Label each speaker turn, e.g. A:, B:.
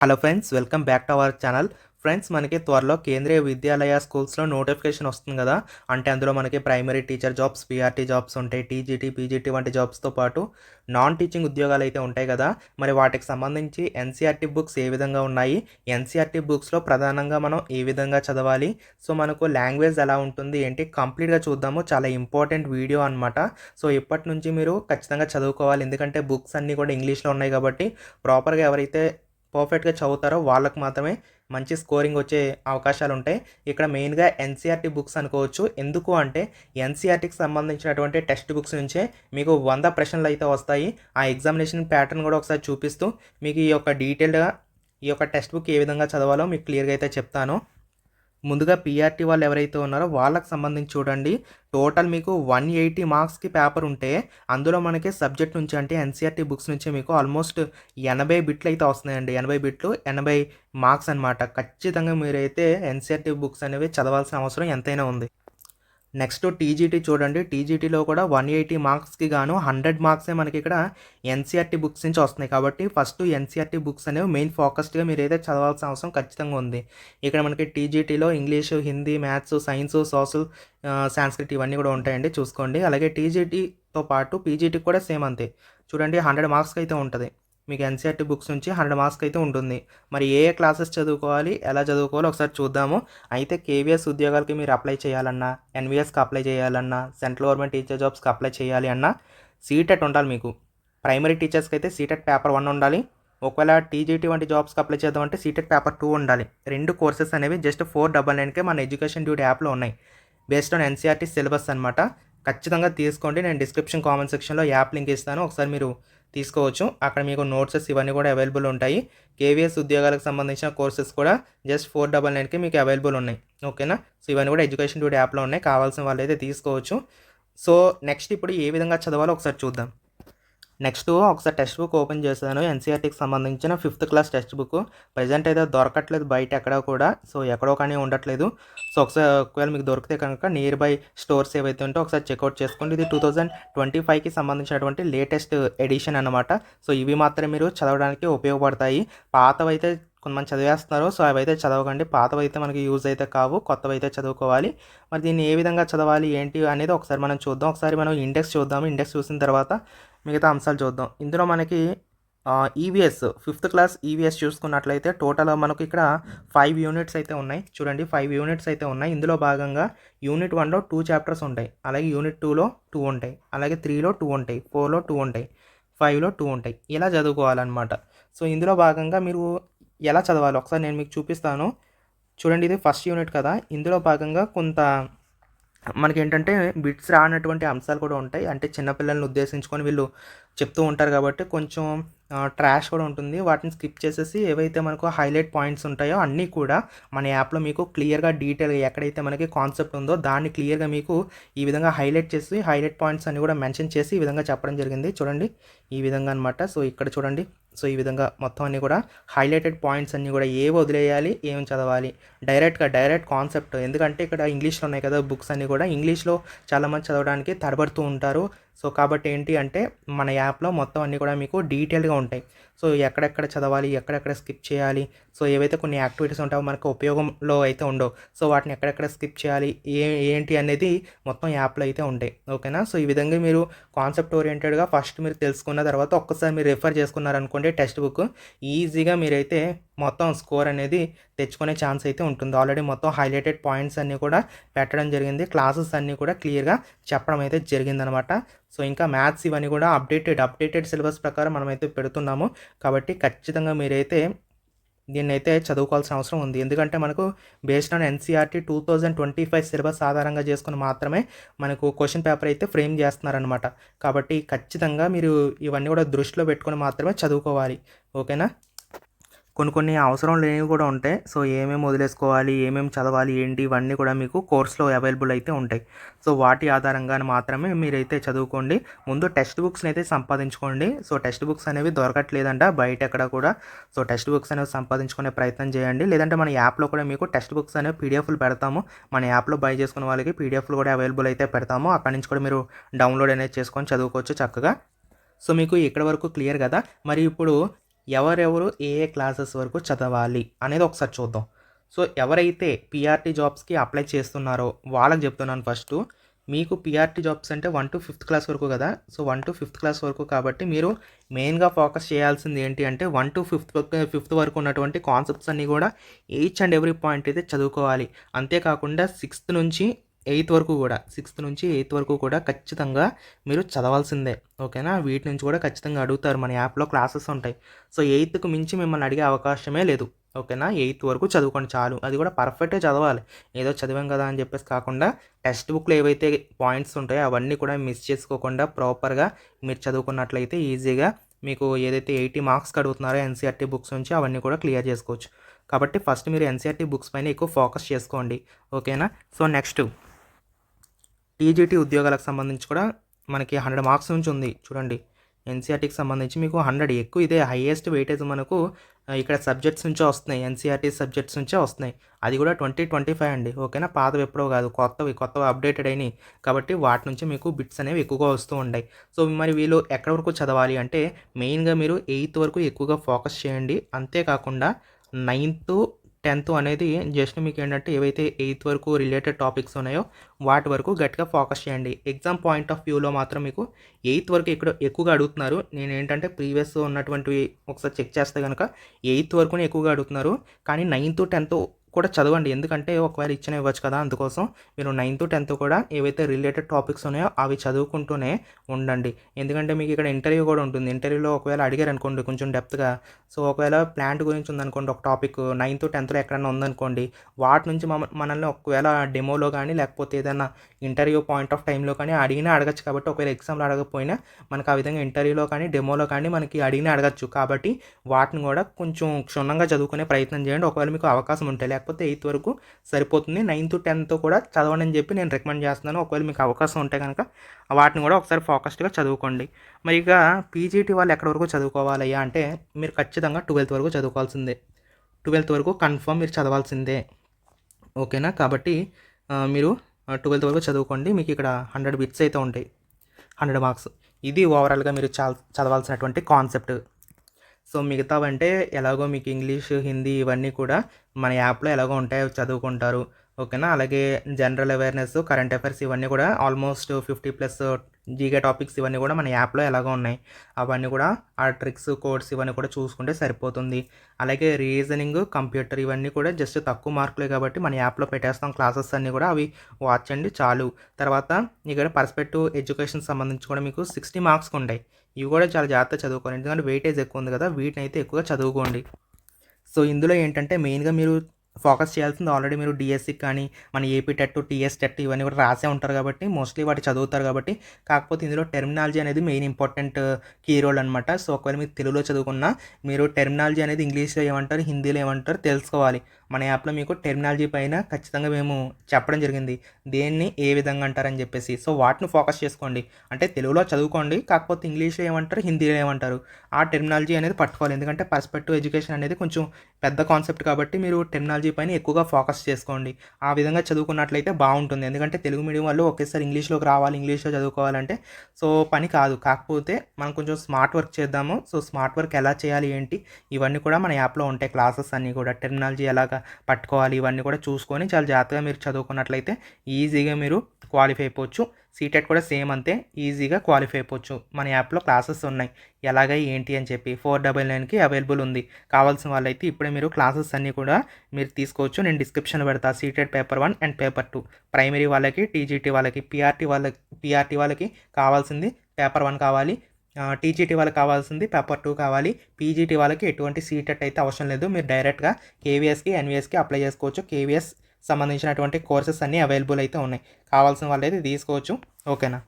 A: Hello friends welcome back to our channel. Friends మనకి త్వరలో కేంద్రీయ విద్యాలయ స్కూల్స్లో నోటిఫికేషన్ వస్తుంది కదా. అంటే అందులో మనకి primary teacher jobs PRT jobs ఉంటాయి టీజీటీ పీజీటీ వంటి జాబ్స్తో పాటు నాన్ టీచింగ్ ఉద్యోగాలు అయితే ఉంటాయి కదా. మరి వాటికి సంబంధించి ఎన్సీఆర్టీ బుక్స్ ఏ విధంగా ఉన్నాయి? ఎన్సీఆర్టీ బుక్స్లో ప్రధానంగా మనం ఏ విధంగా చదవాలి? సో మనకు లాంగ్వేజ్ ఎలా ఉంటుంది? ఏంటి? కంప్లీట్గా చూద్దాము. చాలా ఇంపార్టెంట్ వీడియో అనమాట సో ఇప్పటి నుంచి మీరు ఖచ్చితంగా చదువుకోవాలి. ఎందుకంటే బుక్స్ అన్నీ కూడా ఇంగ్లీష్లో ఉన్నాయి కాబట్టి ప్రాపర్గా ఎవరైతే పర్ఫెక్ట్గా చదువుతారో వాళ్ళకు మాత్రమే మంచి స్కోరింగ్ వచ్చే అవకాశాలు ఉంటాయి ఇక్కడ మెయిన్గా ఎన్సీఆర్టీ బుక్స్ అనుకోవచ్చు. ఎందుకు అంటే ఎన్సీఆర్టీకి సంబంధించినటువంటి టెక్స్ట్ బుక్స్ నుంచే మీకు వంద ప్రశ్నలు అయితే వస్తాయి. ఆ ఎగ్జామినేషన్ ప్యాటర్న్ కూడా ఒకసారి చూపిస్తూ మీకు ఈ యొక్క డీటెయిల్డ్గా ఈ యొక్క టెక్స్ట్ బుక్ ఏ విధంగా చదవాలో మీకు క్లియర్గా అయితే చెప్తాను. ముందుగా పీఆర్టీ వాళ్ళు ఎవరైతే ఉన్నారో వాళ్ళకి సంబంధించి చూడండి. టోటల్ మీకు వన్ ఎయిటీ మార్క్స్కి పేపర్ ఉంటే అందులో మనకి సబ్జెక్ట్ నుంచి అంటే ఎన్సీఆర్టీ బుక్స్ నుంచి మీకు ఆల్మోస్ట్ ఎనభై బిట్లు అయితే వస్తున్నాయండి. ఎనభై బిట్లు ఎనభై మార్క్స్ అనమాట ఖచ్చితంగా మీరైతే ఎన్సీఆర్టీ బుక్స్ అనేవి చదవాల్సిన అవసరం ఎంతైనా ఉంది. నెక్స్ట్ టీజీటీ చూడండి. టీజీటీలో కూడా వన్ ఎయిటీ మార్క్స్కి గాను హండ్రెడ్ మార్క్సే మనకి ఇక్కడ ఎన్సీఆర్టీ బుక్స్ నుంచి వస్తున్నాయి. కాబట్టి ఫస్ట్ ఎన్సీఆర్టీ బుక్స్ అనేవి మెయిన్ ఫోకస్డ్గా మీరు అయితే చదవాల్సిన అవసరం ఖచ్చితంగా ఉంది. ఇక్కడ మనకి టీజీటీలో English Hindi maths science social Sanskrit ఇవన్నీ కూడా ఉంటాయండి. చూసుకోండి. అలాగే టీజీటీతో పాటు పీజీటీకి కూడా సేమ్ అంతే. చూడండి హండ్రెడ్ మార్క్స్కి అయితే ఉంటుంది. మీకు ఎన్సీఆర్టీ బుక్స్ నుంచి హండ్రెడ్ మార్క్స్ అయితే ఉంటుంది. మరి ఏ ఏ క్లాసెస్ చదువుకోవాలి ఎలా చదువుకోవాలో ఒకసారి చూద్దాము. అయితే కేవీఎస్ ఉద్యోగాలకి మీరు అప్లై చేయాలన్నా ఎన్వీఎస్కి అప్లై చేయాలన్నా సెంట్రల్ గవర్నమెంట్ టీచర్ జాబ్స్కి అప్లై చేయాలి అన్నా సీటెట్ ఉండాలి మీకు. ప్రైమరీ టీచర్స్కి అయితే సీటెట్ పేపర్ వన్ ఉండాలి. ఒకవేళ టీజీటీ వంటి జాబ్స్కి అప్లై చేద్దామంటే సీటెట్ పేపర్ టూ ఉండాలి. రెండు కోర్సెస్ అనేవి జస్ట్ ఫోర్ డబల్ నైన్కే మన ఎడ్యుకేషన్ డ్యూటీ యాప్లో ఉన్నాయి. బేస్డ్ ఆన్ ఎన్సీఆర్టీ సిలబస్ అనమాట ఖచ్చితంగా తీసుకోండి. నేను డిస్క్రిప్షన్ కామెంట్ సెక్షన్లో యాప్ లింక్ ఇస్తాను. ఒకసారి మీరు తీసుకోవచ్చు. అక్కడ మీకు నోట్సెస్ ఇవన్నీ కూడా అవైలబుల్ ఉంటాయి. కేవీఎస్ ఉద్యోగాలకు సంబంధించిన కోర్సెస్ కూడా జస్ట్ ఫోర్ డబల్ నైన్కి మీకు అవైలబుల్ ఉన్నాయి. ఓకేనా? సో ఇవన్నీ కూడా ఎడ్యుకేషన్ డ్యూటీ యాప్లో ఉన్నాయి. కావాల్సిన వాళ్ళు అయితే తీసుకోవచ్చు. సో నెక్స్ట్ ఇప్పుడు ఏ విధంగా చదవాలో ఒకసారి చూద్దాం. నెక్స్ట్ ఒకసారి టెక్స్ట్ బుక్ ఓపెన్ చేశాను. ఎన్సీఆర్టీకి సంబంధించిన fifth class text book. Present అయితే దొరకట్లేదు బయట ఎక్కడ కూడా. సో ఎక్కడో కానీ ఉండట్లేదు. సో ఒకసారి ఒకవేళ మీకు దొరికితే కనుక నియర్ బై స్టోర్స్ ఏవైతే ఉంటే ఒకసారి చెక్అవుట్ చేసుకోండి. ఇది టూ థౌజండ్ ట్వంటీ ఫైవ్కి సంబంధించినటువంటి లేటెస్ట్ ఎడిషన్ అనమాట సో ఇవి మాత్రమే మీరు చదవడానికి ఉపయోగపడతాయి. పాతవైతే కొంతమంది చదివేస్తున్నారు. సో అవైతే చదవకండి. పాతవి అయితే మనకి యూజ్ అయితే కావు. కొత్తవి అయితే చదువుకోవాలి. మరి దీన్ని ఏ విధంగా చదవాలి? ఏంటి? అనేది ఒకసారి మనం చూద్దాం. ఒకసారి మనం ఇండెక్స్ చూద్దాం ఇండెక్స్ చూసిన తర్వాత మిగతా అంశాలు చూద్దాం. ఇందులో మనకి ఈవీఎస్ ఫిఫ్త్ క్లాస్ ఈవీఎస్ చూసుకున్నట్లయితే టోటల్ మనకు ఇక్కడ ఫైవ్ యూనిట్స్ అయితే ఉన్నాయి. చూడండి ఫైవ్ యూనిట్స్ అయితే ఉన్నాయి. ఇందులో భాగంగా యూనిట్ వన్లో టూ చాప్టర్స్ ఉంటాయి. అలాగే యూనిట్ టూలో టూ ఉంటాయి. అలాగే త్రీలో టూ ఉంటాయి. ఫోర్లో టూ ఉంటాయి. ఫైవ్లో టూ ఉంటాయి. ఇలా చదువుకోవాలన్నమాట. సో ఇందులో భాగంగా మీరు ఎలా చదవాలి? ఒకసారి నేను మీకు చూపిస్తాను. చూడండి ఇది ఫస్ట్ యూనిట్ కదా. ఇందులో భాగంగా కొంత మనకి ఏంటంటే బిట్స్ రానటువంటి అంశాలు కూడా ఉంటాయి. అంటే చిన్నపిల్లల్ని ఉద్దేశించుకొని వీళ్ళు చెప్తూ ఉంటారు కాబట్టి కొంచెం ట్రాష్ కూడా ఉంటుంది. వాటిని స్కిప్ చేసేసి ఏవైతే మనకు హైలైట్ పాయింట్స్ ఉంటాయో అన్నీ కూడా మన యాప్లో మీకు క్లియర్గా డీటెయిల్గా ఎక్కడైతే మనకి కాన్సెప్ట్ ఉందో దాన్ని క్లియర్గా మీకు ఈ విధంగా హైలైట్ చేసి హైలైట్ పాయింట్స్ అన్ని కూడా మెన్షన్ చేసి ఈ విధంగా చెప్పడం జరిగింది. చూడండి ఈ విధంగా అనమాట సో ఇక్కడ చూడండి. సో ఈ విధంగా మొత్తం అన్నీ కూడా హైలైటెడ్ పాయింట్స్ అన్నీ కూడా ఏ వదిలేయాలి ఏం చదవాలి? డైరెక్ట్గా డైరెక్ట్ కాన్సెప్ట్ ఎందుకంటే ఇక్కడ ఇంగ్లీష్లో ఉన్నాయి కదా బుక్స్ అన్నీ కూడా. ఇంగ్లీష్లో చాలామంది చదవడానికి తడబడుతూ ఉంటారు. సో కాబట్టి ఏంటి అంటే మన యాప్లో మొత్తం అన్నీ కూడా మీకు డీటెయిల్గా ఉంటాయి. సో ఎక్కడెక్కడ చదవాలి ఎక్కడెక్కడ స్కిప్ చేయాలి సో ఏవైతే కొన్ని యాక్టివిటీస్ ఉంటాయో మనకు ఉపయోగంలో అయితే ఉండవు. సో వాటిని ఎక్కడెక్కడ స్కిప్ చేయాలి ఏ ఏంటి అనేది మొత్తం యాప్లో అయితే ఉంటాయి. ఓకేనా? సో ఈ విధంగా మీరు కాన్సెప్ట్ ఓరియంటెడ్గా ఫస్ట్ మీరు తెలుసుకున్న తర్వాత ఒక్కసారి మీరు రిఫర్ చేసుకున్నారనుకోండి టెక్స్ట్ బుక్ ఈజీగా మీరైతే మొత్తం స్కోర్ అనేది తెచ్చుకునే ఛాన్స్ అయితే ఉంటుంది. ఆల్రెడీ మొత్తం హైలైటెడ్ పాయింట్స్ అన్నీ కూడా పెట్టడం జరిగింది. క్లాసెస్ అన్నీ కూడా క్లియర్గా చెప్పడం అయితే జరిగిందనమాట. సో ఇంకా మ్యాథ్స్ ఇవన్నీ కూడా అప్డేటెడ్ అప్డేటెడ్ సిలబస్ ప్రకారం మనమైతే పెడుతున్నాము. కాబట్టి ఖచ్చితంగా మీరైతే దీన్ని అయితే చదువుకోవాల్సిన అవసరం ఉంది. ఎందుకంటే మనకు based on NCERT two thousand twenty five syllabus ఆధారంగా చేసుకుని మాత్రమే మనకు క్వశ్చన్ పేపర్ అయితే ఫ్రేమ్ చేస్తున్నారనమాట కాబట్టి ఖచ్చితంగా మీరు ఇవన్నీ కూడా దృష్టిలో పెట్టుకొని మాత్రమే చదువుకోవాలి. ఓకేనా? కొన్ని కొన్ని అవసరం లేనివి కూడా ఉంటాయి. సో ఏమేమి వదిలేసుకోవాలి ఏమేమి చదవాలి ఏంటి ఇవన్నీ కూడా మీకు కోర్స్లో అవైలబుల్ అయితే ఉంటాయి. సో వాటి ఆధారంగా మాత్రమే మీరైతే చదువుకోండి. ముందు టెక్స్ట్ బుక్స్ని అయితే సంపాదించుకోండి. సో టెక్స్ట్ బుక్స్ అనేవి దొరకట్లేదంట బయట ఎక్కడ కూడా. సో టెక్స్ట్ బుక్స్ అనేవి సంపాదించుకునే ప్రయత్నం చేయండి. లేదంటే మన యాప్లో కూడా మీకు టెక్స్ట్ బుక్స్ అనేవి పీడిఎఫ్లు పెడతాము. మన యాప్లో బై చేసుకున్న వాళ్ళకి పీడిఎఫ్లు కూడా అవైలబుల్ అయితే పెడతాము. అక్కడి నుంచి కూడా మీరు డౌన్లోడ్ అనేది చేసుకొని చదువుకోవచ్చు చక్కగా. సో మీకు ఇక్కడ వరకు క్లియర్ కదా. మరి ఇప్పుడు ఎవరెవరు ఏ ఏ క్లాసెస్ వరకు చదవాలి అనేది ఒకసారి చూద్దాం. సో ఎవరైతే పిఆర్టీ జాబ్స్కి అప్లై చేస్తున్నారో వాళ్ళకి చెప్తున్నాను ఫస్ట్. మీకు పిఆర్టీ జాబ్స్ అంటే వన్ టు ఫిఫ్త్ క్లాస్ వరకు కదా? So one to fifth class వరకు కాబట్టి మీరు మెయిన్గా ఫోకస్ చేయాల్సింది ఏంటి అంటే వన్ టు ఫిఫ్త్ ఫిఫ్త్ వరకు ఉన్నటువంటి కాన్సెప్ట్స్ అన్నీ కూడా ఈచ్ అండ్ ఎవ్రీ పాయింట్ అయితే చదువుకోవాలి. అంతేకాకుండా సిక్స్త్ నుంచి ఎయిత్ వరకు కూడా సిక్స్త్ నుంచి ఎయిత్ వరకు కూడా ఖచ్చితంగా మీరు చదవాల్సిందే ఓకేనా? వీటి నుంచి కూడా ఖచ్చితంగా అడుగుతారు మన యాప్లో క్లాసెస్ ఉంటాయి. సో ఎయిత్కు మించి మిమ్మల్ని అడిగే అవకాశమే లేదు ఓకేనా? ఎయిత్ వరకు చదువుకోండి చాలు అది కూడా పర్ఫెక్ట్గా చదవాలి. ఏదో చదివాం కదా అని చెప్పేసి కాకుండా టెక్స్ట్ బుక్లో ఏవైతే పాయింట్స్ ఉంటాయో అవన్నీ కూడా మిస్ చేసుకోకుండా ప్రాపర్గా మీరు చదువుకున్నట్లయితే ఈజీగా మీకు ఏదైతే ఎయిటీ మార్క్స్ అడుగుతున్నారో ఎన్సీఆర్టీ బుక్స్ నుంచి అవన్నీ కూడా క్లియర్ చేసుకోవచ్చు. కాబట్టి ఫస్ట్ మీరు ఎన్సీఆర్టీ బుక్స్ పైన ఎక్కువ ఫోకస్ చేసుకోండి ఓకేనా? సో నెక్స్ట్ టీజీటీ ఉద్యోగాలకు సంబంధించి కూడా మనకి హండ్రెడ్ మార్క్స్ నుంచి ఉంది. చూడండి. ఎన్సీఆర్టీకి సంబంధించి మీకు హండ్రెడ్. ఎక్కువ ఇదే హైయెస్ట్ వెయిటేజ్ మనకు ఇక్కడ సబ్జెక్ట్స్ నుంచే వస్తున్నాయి. ఎన్సీఆర్టీ సబ్జెక్ట్స్ నుంచే వస్తున్నాయి. అది కూడా ట్వంటీ ట్వంటీ ఫైవ్ అండి. ఓకేనా? పాతవి ఎప్పుడో కాదు. కొత్తవి కొత్తవి అప్డేటెడ్ అయినాయి. కాబట్టి వాటి నుంచి మీకు బిట్స్ అనేవి ఎక్కువగా వస్తూ ఉంటాయి. సో మరి వీళ్ళు ఎక్కడి వరకు చదవాలి అంటే మెయిన్గా మీరు ఎయిత్ వరకు ఎక్కువగా ఫోకస్ చేయండి. అంతేకాకుండా నైన్త్ టెన్త్ అనేది జస్ట్ మీకు ఏంటంటే ఏవైతే ఎయిత్ వరకు రిలేటెడ్ టాపిక్స్ ఉన్నాయో వాటి వరకు గట్టిగా ఫోకస్ చేయండి. ఎగ్జామ్ పాయింట్ ఆఫ్ వ్యూలో మాత్రం మీకు ఎయిత్ వరకు ఇక్కడ ఎక్కువగా అడుగుతున్నారు. నేను ఏంటంటే ప్రీవియస్ ఉన్నటువంటివి ఒకసారి చెక్ చేస్తే కనుక ఎయిత్ వరకునే ఎక్కువగా అడుగుతున్నారు. కానీ నైన్త్ టెన్త్ కూడా చదవండి. ఎందుకంటే ఒకవేళ ఇచ్చిన ఇవ్వచ్చు కదా. అందుకోసం మీరు నైన్త్ టెన్త్ కూడా ఏవైతే రిలేటెడ్ టాపిక్స్ ఉన్నాయో అవి చదువుకుంటూనే ఉండండి. ఎందుకంటే మీకు ఇక్కడ ఇంటర్వ్యూ కూడా ఉంటుంది. ఇంటర్వ్యూలో ఒకవేళ అడిగారు అనుకోండి కొంచెం డెప్త్గా. సో ఒకవేళ ప్లాంట్ గురించి ఉందనుకోండి ఒక టాపిక్ నైన్త్ టెన్త్లో ఎక్కడైనా ఉందనుకోండి వాటి నుంచి మనల్ని ఒకవేళ డెమోలో కానీ లేకపోతే ఏదైనా ఇంటర్వ్యూ పాయింట్ ఆఫ్ టైంలో కానీ అడిగినా అడగచ్చు. కాబట్టి ఒకవేళ ఎగ్జామ్లో అడగకపోయినా మనకు ఆ విధంగా ఇంటర్వ్యూలో కానీ డెమోలో కానీ మనకి అడిగినా అడగచ్చు. కాబట్టి వాటిని కూడా కొంచెం క్షుణ్ణంగా చదువుకునే ప్రయత్నం చేయండి. ఒకవేళ మీకు అవకాశం ఉంటే లేకపోతే ఎయిత్ వరకు సరిపోతుంది. నైన్త్ టెన్త్ కూడా చదవండి అని చెప్పి నేను రికమెండ్ చేస్తున్నాను. ఒకవేళ మీకు అవకాశం ఉంటే కనుక వాటిని కూడా ఒకసారి ఫోకస్డ్గా చదువుకోండి. మరి ఇక పీజీటీ వాళ్ళు ఎక్కడి వరకు చదువుకోవాలయ్యా అంటే మీరు ఖచ్చితంగా ట్వెల్త్ వరకు చదువుకోవాల్సిందే. ట్వెల్త్ వరకు కన్ఫర్మ్ మీరు చదవాల్సిందే. ఓకేనా? కాబట్టి మీరు ట్వెల్త్ వరకు చదువుకోండి. మీకు ఇక్కడ హండ్రెడ్ బిట్స్ అయితే ఉంటాయి. Hundred marks. ఇది ఓవరాల్గా మీరు చదవాల్సినటువంటి కాన్సెప్ట్. సో మిగతావంటే ఎలాగో మీకు ఇంగ్లీష్ హిందీ ఇవన్నీ కూడా మన యాప్లో ఎలాగో ఉంటాయో చదువుకుంటారు. ఓకేనా? అలాగే జనరల్ అవేర్నెస్ కరెంట్ అఫైర్స్ ఇవన్నీ కూడా almost fifty plus GK topics ఇవన్నీ కూడా మన యాప్లో ఎలాగో ఉన్నాయి. అవన్నీ కూడా ఆ ట్రిక్స్ కోడ్స్ ఇవన్నీ కూడా చూసుకుంటే సరిపోతుంది. అలాగే రీజనింగ్ కంప్యూటర్ ఇవన్నీ కూడా జస్ట్ తక్కువ మార్కులే కాబట్టి మన యాప్లో పెట్టేస్తాం. క్లాసెస్ అన్నీ కూడా అవి వాచ్ అండి చాలు. తర్వాత ఇక్కడ పర్స్పెక్టివ్ ఎడ్యుకేషన్ సంబంధించి కూడా మీకు సిక్స్టీ మార్క్స్ ఉంటాయి. ఇవి కూడా చాలా జాగ్రత్త చదువుకోండి. ఎందుకంటే వెయిటేజ్ ఎక్కువ ఉంది కదా వీటిని అయితే ఎక్కువగా చదువుకోండి. సో ఇందులో ఏంటంటే మెయిన్గా మీరు ఫోకస్ చేయాల్సింది ఆల్రెడీ మీరు డిఎస్సి కానీ మన ఏపీ టెట్ టీఎస్ టెట్ ఇవన్నీ కూడా రాసే ఉంటారు కాబట్టి మోస్ట్లీ వాటి చదువుతారు కాబట్టి కాకపోతే ఇందులో టెర్మినాలజీ అనేది మెయిన్ ఇంపార్టెంట్ కీ రోల్ అనమాట సో ఒకవేళ మీరు తెలుగులో చదువుకున్నా మీరు టెర్మినాలజీ అనేది ఇంగ్లీష్లో ఏమంటారు హిందీలో ఏమంటారు తెలుసుకోవాలి. మన యాప్లో మీకు టెర్మినాలజీ పైన ఖచ్చితంగా మేము చెప్పడం జరిగింది. దేన్ని ఏ విధంగా అంటారని చెప్పేసి. సో వాటిని ఫోకస్ చేసుకోండి. అంటే తెలుగులో చదువుకోండి కాకపోతే ఇంగ్లీష్లో ఏమంటారు హిందీలో ఏమంటారు. ఆ టెర్మినాలజీ అనేది పట్టుకోవాలి. ఎందుకంటే పర్స్పెక్టివ్ ఎడ్యుకేషన్ అనేది కొంచెం పెద్ద కాన్సెప్ట్ కాబట్టి మీరు టెర్మినాలజీ పైన ఎక్కువగా ఫోకస్ చేసుకోండి. ఆ విధంగా చదువుకున్నట్లయితే బాగుంటుంది. ఎందుకంటే తెలుగు మీడియం వాళ్ళు ఒకేసారి ఇంగ్లీష్లోకి రావాలి ఇంగ్లీష్లో చదువుకోవాలంటే సో పని కాదు. కాకపోతే మనం కొంచెం స్మార్ట్ వర్క్ చేద్దాము. సో స్మార్ట్ వర్క్ ఎలా చేయాలి ఏంటి? ఇవన్నీ కూడా మన యాప్లో ఉంటాయి. క్లాసెస్ అన్నీ కూడా టెక్నాలజీ ఎలాగా పట్టుకోవాలి ఇవన్నీ కూడా చూసుకొని చాలా జాగ్రత్తగా మీరు చదువుకున్నట్లయితే ఈజీగా మీరు క్వాలిఫై అయిపోవచ్చు. సీటెట్ కూడా సేమ్ అంతే ఈజీగా క్వాలిఫై అయిపోవచ్చు. మన యాప్లో క్లాసెస్ ఉన్నాయి. ఎలాగ ఏంటి అని చెప్పి ఫోర్ డబల్ నైన్కి అవైలబుల్ ఉంది. కావాల్సిన వాళ్ళైతే ఇప్పుడే మీరు క్లాసెస్ అన్నీ కూడా మీరు తీసుకోవచ్చు. నేను డిస్క్రిప్షన్ పెడతా. CTET paper one and paper two primary వాళ్ళకి టీజీటీ వాళ్ళకి పిఆర్టీ వాళ్ళకి పిఆర్టీ వాళ్ళకి కావాల్సింది పేపర్ వన్ కావాలి. టీజీటీ వాళ్ళకి కావాల్సింది పేపర్ టూ కావాలి. పీజీటీ వాళ్ళకి ఎటువంటి సీటెట్ అయితే అవసరం లేదు. మీరు డైరెక్ట్గా కేవీఎస్కి ఎన్వీఎస్కి అప్లై చేసుకోవచ్చు. కేవీఎస్ సంబంధించినటువంటి కోర్సెస్ అన్నీ అవైలబుల్ అయితే ఉన్నాయి. కావాల్సిన వాళ్ళు అయితే తీసుకోవచ్చు. ఓకేనా?